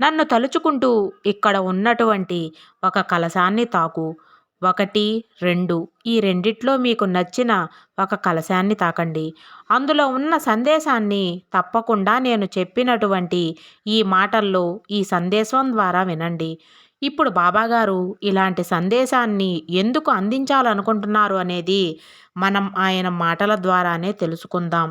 నన్ను తలుచుకుంటూ ఇక్కడ ఉన్నటువంటి ఒక కలశాన్ని తాకు. ఒకటి రెండు ఈ రెండిట్లో మీకు నచ్చిన ఒక కలశాన్ని తాకండి. అందులో ఉన్న సందేశాన్ని తప్పకుండా నేను చెప్పినటువంటి ఈ మాటల్లో ఈ సందేశం ద్వారా వినండి. ఇప్పుడు బాబాగారు ఇలాంటి సందేశాన్ని ఎందుకు అందించాలనుకుంటున్నారు అనేది మనం ఆయన మాటల ద్వారానే తెలుసుకుందాం.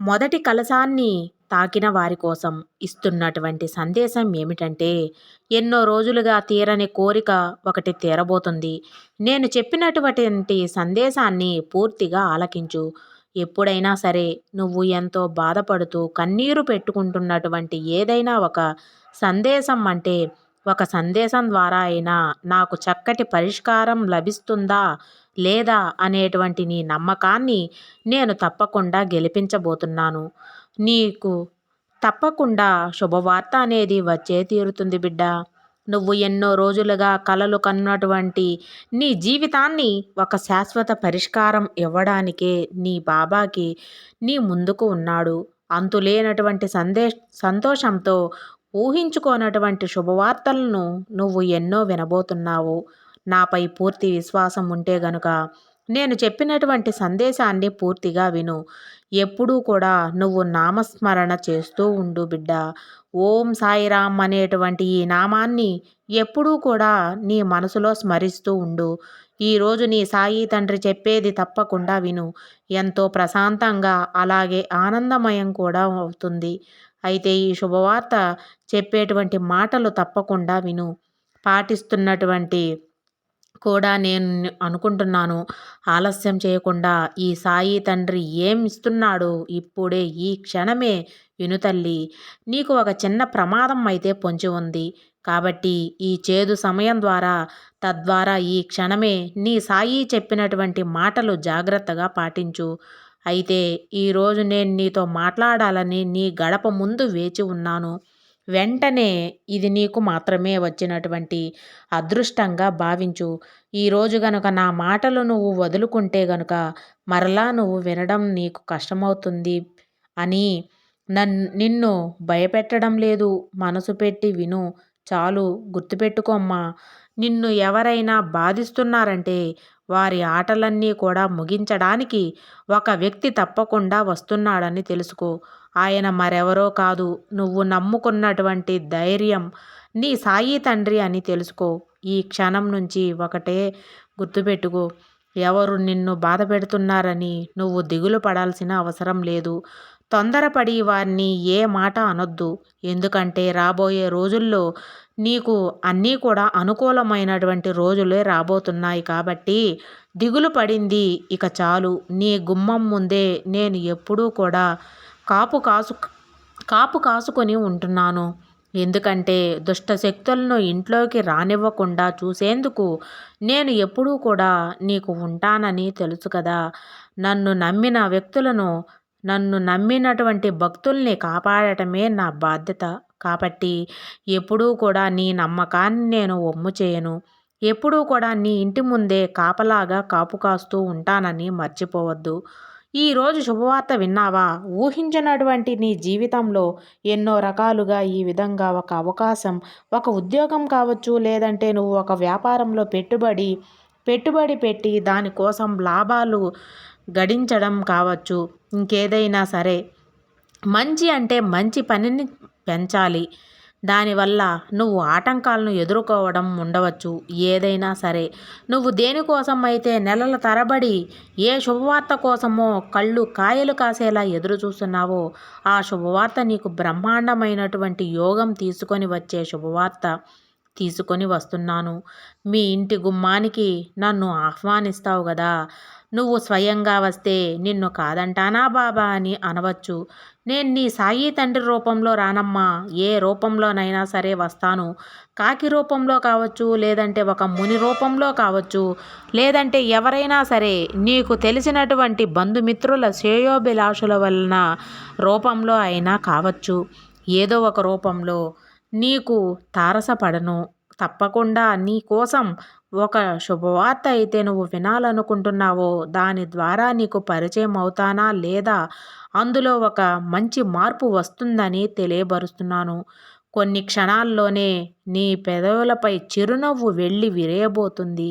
మొదటి కలశాన్ని తాకిన వారి కోసం ఇస్తున్నటువంటి సందేశం ఏమిటంటే ఎన్నో రోజులుగా తీరని కోరిక ఒకటి తీరబోతుంది. నేను చెప్పినటువంటి సందేశాన్ని పూర్తిగా ఆలకించు. ఎప్పుడైనా సరే నువ్వు ఎంతో బాధపడుతూ కన్నీరు పెట్టుకుంటున్నటువంటి ఏదైనా ఒక సందేశం అంటే ఒక సందేశం ద్వారా అయినా నాకు చక్కటి పరిష్కారం లభిస్తుందా లేదా అనేటువంటి నీ నమ్మకాన్ని నేను తప్పకుండా గెలిపించబోతున్నాను. నీకు తప్పకుండా శుభవార్త అనేది వచ్చే తీరుతుంది బిడ్డ. నువ్వు ఎన్నో రోజులుగా కలలు కన్నటువంటి నీ జీవితాన్ని ఒక శాశ్వత పరిష్కారం ఇవ్వడానికే నీ బాబాకి నీ ముందుకు ఉన్నాడు. అంతులేనటువంటి సందే సంతోషంతో ఊహించుకోనటువంటి శుభవార్తలను నువ్వు ఎన్నో వినబోతున్నావు. నాపై పూర్తి విశ్వాసం ఉంటే గనుక నేను చెప్పినటువంటి సందేశాన్ని పూర్తిగా విను. ఎప్పుడూ కూడా నువ్వు నామస్మరణ చేస్తూ ఉండు బిడ్డ. ఓం సాయిరామ్ అనేటువంటి ఈ నామాన్ని ఎప్పుడూ కూడా నీ మనసులో స్మరిస్తూ ఉండు. ఈరోజు నీ సాయి తండ్రి చెప్పేది తప్పకుండా విను. ఎంతో ప్రశాంతంగా అలాగే ఆనందమయం కూడా అవుతుంది. అయితే ఈ శుభవార్త చెప్పేటువంటి మాటలు తప్పకుండా విను. పాటిస్తున్నటువంటి కూడా నేను అనుకుంటున్నాను. ఆలస్యం చేయకుండా ఈ సాయి తండ్రి ఏం ఇస్తున్నాడు? ఇప్పుడే ఈ క్షణమే వినుతల్లి నీకు ఒక చిన్న ప్రమాదం అయితే పొంచి ఉంది. కాబట్టి ఈ చేదు సమయం ద్వారా తద్వారా ఈ క్షణమే నీ సాయి చెప్పినటువంటి మాటలు జాగ్రత్తగా పాటించు. అయితే ఈరోజు నేను నీతో మాట్లాడాలని నీ గడప ముందు వేచి ఉన్నాను. వెంటనే ఇది నీకు మాత్రమే వచ్చినటువంటి అదృష్టంగా భావించు. ఈరోజు గనుక నా మాటలు నువ్వు వదులుకుంటే గనుక మరలా నువ్వు వినడం నీకు కష్టమవుతుంది అని నన్ నిన్ను భయపెట్టడం లేదు. మనసు పెట్టి విను. చాలు గుర్తుపెట్టుకోమ్మా నిన్ను ఎవరైనా బాధిస్తున్నారంటే వారి ఆటలన్నీ కూడా ముగించడానికి ఒక వ్యక్తి తప్పకుండా వస్తున్నాడని తెలుసుకో. ఆయన మరెవరో కాదు. నువ్వు నమ్ముకున్నటువంటి ధైర్యం నీ సాయి తండ్రి అని తెలుసుకో. ఈ క్షణం నుంచి ఒకటే గుర్తుపెట్టుకో. ఎవరు నిన్ను బాధ పెడుతున్నారని నువ్వు దిగులు పడాల్సిన అవసరం లేదు. తొందరపడి వారిని ఏ మాట అనొద్దు. ఎందుకంటే రాబోయే రోజుల్లో నీకు అన్నీ కూడా అనుకూలమైనటువంటి రోజులే రాబోతున్నాయి కాబట్టి దిగులు పడింది ఇక చాలు. నీ గుమ్మం ముందే నేను ఎప్పుడూ కూడా కాపు కాసు కాపు కాసుకొని ఉంటున్నాను. ఎందుకంటే దుష్ట శక్తులను ఇంట్లోకి రానివ్వకుండా చూసేందుకు నేను ఎప్పుడూ కూడా నీకు ఉంటానని తెలుసు కదా. నన్ను నమ్మిన వ్యక్తులను నన్ను నమ్మినటువంటి భక్తుల్ని కాపాడటమే నా బాధ్యత. కాబట్టి ఎప్పుడూ కూడా నీ నమ్మకాన్ని నేను ఒమ్ము చేయను. ఎప్పుడూ కూడా నీ ఇంటి ముందే కాపలాగా కాపు కాస్తూ ఉంటానని మర్చిపోవద్దు. ఈరోజు శుభవార్త విన్నావా? ఊహించినటువంటి నీ జీవితంలో ఎన్నో రకాలుగా ఈ విధంగా ఒక అవకాశం ఒక ఉద్యోగం కావచ్చు లేదంటే నువ్వు ఒక వ్యాపారంలో పెట్టుబడి పెట్టుబడి పెట్టి దానికోసం లాభాలు గడించడం కావచ్చు ఇంకేదైనా సరే. మంచి అంటే మంచి పనిని పెంచాలి. దానివల్ల నువ్వు ఆటంకాలను ఎదుర్కోవడం ఉండవచ్చు. ఏదైనా సరే నువ్వు దేనికోసం అయితే నెలల తరబడి ఏ శుభవార్త కోసమో కళ్ళు కాయలు కాసేలా ఎదురు చూస్తున్నావో ఆ శుభవార్త నీకు బ్రహ్మాండమైనటువంటి యోగం తీసుకొని వచ్చే శుభవార్త. తీసుకొని వస్తున్నాను. మీ ఇంటి గుమ్మానికి నన్ను ఆహ్వానిస్తావు కదా నువ్వు స్వయంగా వస్తే నిన్ను కాదంటానా బాబా అని అనవచ్చు. నేను నీ సాయి తండ్రి రూపంలో రానమ్మా. ఏ రూపంలోనైనా సరే వస్తాను. కాకి రూపంలో కావచ్చు లేదంటే ఒక ముని రూపంలో కావచ్చు. లేదంటే ఎవరైనా సరే నీకు తెలిసినటువంటి బంధుమిత్రుల శ్రేయోభిలాషుల వలన రూపంలో అయినా కావచ్చు. ఏదో ఒక రూపంలో నీకు తారసపడను. తప్పకుండా నీకోసం ఒక శుభవార్త అయితే నువ్వు వినాలనుకుంటున్నావో దాని ద్వారా నీకు పరిచయం అవుతానా లేదా? అందులో ఒక మంచి మార్పు వస్తుందని తెలియబరుస్తున్నాను. కొన్ని క్షణాల్లోనే నీ పెదవులపై చిరునవ్వు వెళ్ళి విరేయబోతుంది.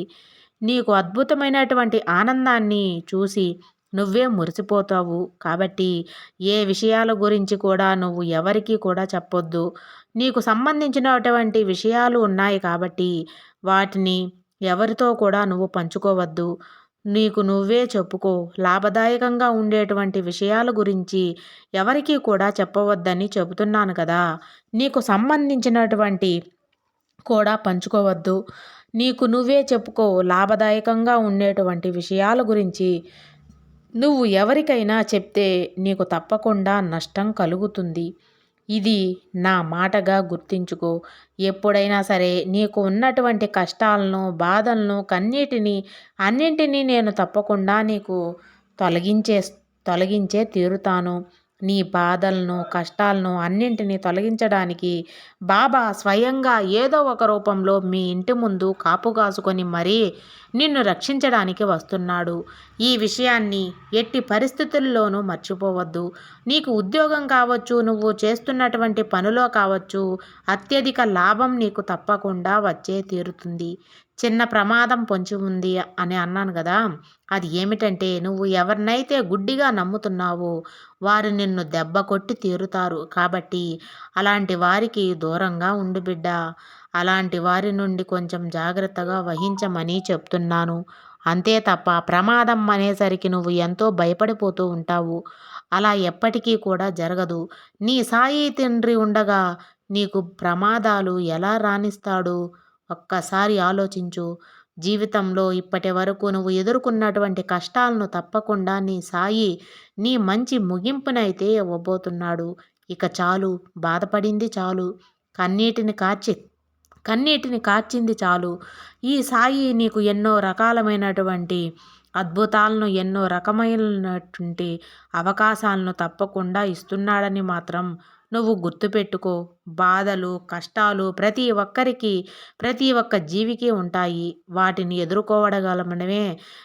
నీకు అద్భుతమైనటువంటి ఆనందాన్ని చూసి నువ్వే మురిసిపోతావు. కాబట్టి ఏ విషయాల గురించి కూడా నువ్వు ఎవరికీ కూడా చెప్పొద్దు. నీకు సంబంధించినటువంటి విషయాలు ఉన్నాయి కాబట్టి వాటిని ఎవరితో కూడా నువ్వు పంచుకోవద్దు. నీకు నువ్వే చెప్పుకో. లాభదాయకంగా ఉండేటువంటి విషయాల గురించి ఎవరికీ కూడా చెప్పవద్దని చెబుతున్నాను కదా. నీకు సంబంధించినటువంటి కూడా పంచుకోవద్దు. నీకు నువ్వే చెప్పుకో. లాభదాయకంగా ఉండేటువంటి విషయాల గురించి నువ్వు ఎవరికైనా చెప్తే నీకు తప్పకుండా నష్టం కలుగుతుంది. ఇది నా మాటగా గుర్తించుకో. ఎప్పుడైనా సరే నీకు ఉన్నటువంటి కష్టాలను బాధలను కన్నీటిని అన్నింటినీ నేను తప్పకుండా నీకు తొలగించే తొలగించే తీరుతాను. నీ బాధలను కష్టాలను అన్నింటినీ తొలగించడానికి బాబా స్వయంగా ఏదో ఒక రూపంలో మీ ఇంటి ముందు కాపు కాసుకొని మరీ నిన్ను రక్షించడానికి వస్తున్నాడు. ఈ విషయాన్ని ఎట్టి పరిస్థితుల్లోనూ మర్చిపోవద్దు. నీకు ఉద్యోగం కావచ్చు నువ్వు చేస్తున్నటువంటి పనిలో కావచ్చు అత్యధిక లాభం నీకు తప్పకుండా వచ్చే తీరుతుంది. చిన్న ప్రమాదం పొంచి ఉంది అని అన్నాను కదా. అది ఏమిటంటే నువ్వు ఎవరినైతే గుడ్డిగా నమ్ముతున్నావో వారు నిన్ను దెబ్బ కొట్టి తీరుతారు. కాబట్టి అలాంటి వారికి దూరంగా ఉండు బిడ్డ. అలాంటి వారి నుండి కొంచెం జాగ్రత్తగా వహించమని చెప్తున్నాను. అంతే తప్ప ప్రమాదం అనేసరికి నువ్వు ఎంతో భయపడిపోతూ ఉంటావు. అలా ఎప్పటికీ కూడా జరగదు. నీ సాయి తండ్రి ఉండగా నీకు ప్రమాదాలు ఎలా రాణిస్తాడు? ఒక్కసారి ఆలోచించు. జీవితంలో ఇప్పటి వరకు నువ్వు ఎదుర్కొన్నటువంటి కష్టాలను తప్పకుండా నీ సాయి నీ మంచి ముగింపునైతే ఇవ్వబోతున్నాడు. ఇక చాలు బాధపడింది చాలు. కన్నీటిని కాచి కన్నీటిని కార్చింది చాలు. ఈ సాయి నీకు ఎన్నో రకాలమైనటువంటి అద్భుతాలను ఎన్నో రకమైనటువంటి అవకాశాలను తప్పకుండా ఇస్తున్నాడని మాత్రం నువ్వు గుర్తుపెట్టుకో. బాధలు కష్టాలు ప్రతి ఒక్కరికి ప్రతి ఒక్క జీవికి ఉంటాయి. వాటిని ఎదుర్కోవడగలమనమే.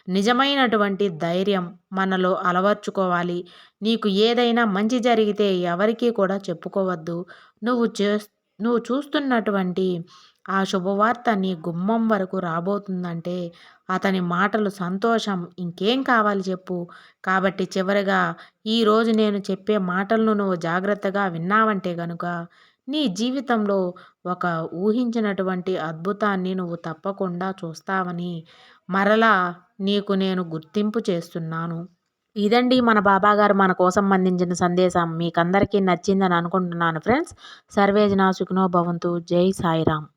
నిజమైనటువంటి ధైర్యం మనలో అలవర్చుకోవాలి. నీకు ఏదైనా మంచి జరిగితే ఎవరికీ కూడా చెప్పుకోవద్దు. నువ్వు చే నువ్వు చూస్తున్నటువంటి ఆ శుభవార్త నీ గుమ్మం వరకు రాబోతుందంటే అతని మాటలు సంతోషం. ఇంకేం కావాలి చెప్పు. కాబట్టి చివరిగా ఈరోజు నేను చెప్పే మాటలను నువ్వు జాగ్రత్తగా విన్నావంటే గనుక నీ జీవితంలో ఒక ఊహించినటువంటి అద్భుతాన్ని నువ్వు తప్పకుండా చూస్తావని మరలా నీకు నేను గుర్తింపు చేస్తున్నాను. ఇదండి మన బాబాగారు మన కోసం అందించిన సందేశం. మీకందరికీ నచ్చిందని అనుకుంటున్నాను ఫ్రెండ్స్. సర్వేజన సుఖనో భవంతు. జై సాయిరామ్.